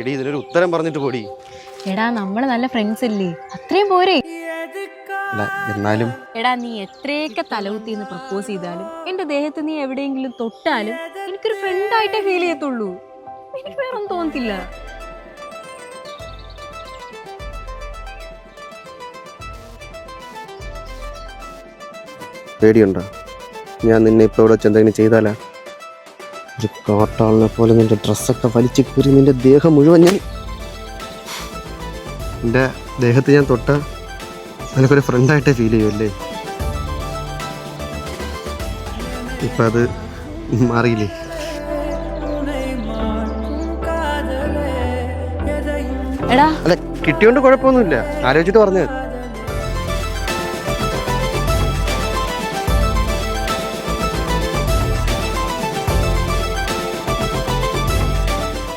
എടി ഇതിനൊരു ഉത്തരം പറഞ്ഞിട്ട് പോടി. എടാ നമ്മൾ നല്ല ഫ്രണ്ട്സ് അല്ലേ അത്രയും പോരെ. എന്നാലും എടാ നീ എത്രയൊക്കെ തലകുത്തിന്ന് പ്രപ്പോസ് ചെയ്താലും എന്റെ ദേഹത്ത് നീ എവിടെയെങ്കിലും തൊട്ടാലും എനിക്കൊരു ഫ്രണ്ട് ആയിട്ടേ ഫീൽ ചെയ്യത്തുള്ളൂ. എനിക്ക് വേറെ ഒന്നും തോന്നത്തില്ല. പേടിയുണ്ടോ? ഞാൻ നിന്നെ ഇപ്പോൾ ഇവിടെ വെച്ച് എന്തെങ്കിലും ചെയ്താലാ? ഒരു കാട്ടാളിനെ പോലെ നിന്റെ ഡ്രസ്സൊക്കെ വലിച്ചു കീറി നിന്റെ ദേഹം മുഴുവൻ ഞാൻ എന്റെ ദേഹത്ത് ഞാൻ തൊട്ട നിനക്കൊരു ഫ്രണ്ടായിട്ടേ ഫീൽ ചെയ്യുമല്ലേ ഇപ്പം അത് മാറിയില്ലേ? എടാ. അല്ല കിട്ടിയോണ്ട് കുഴപ്പമൊന്നുമില്ല. ആലോചിച്ചിട്ട് പറഞ്ഞത്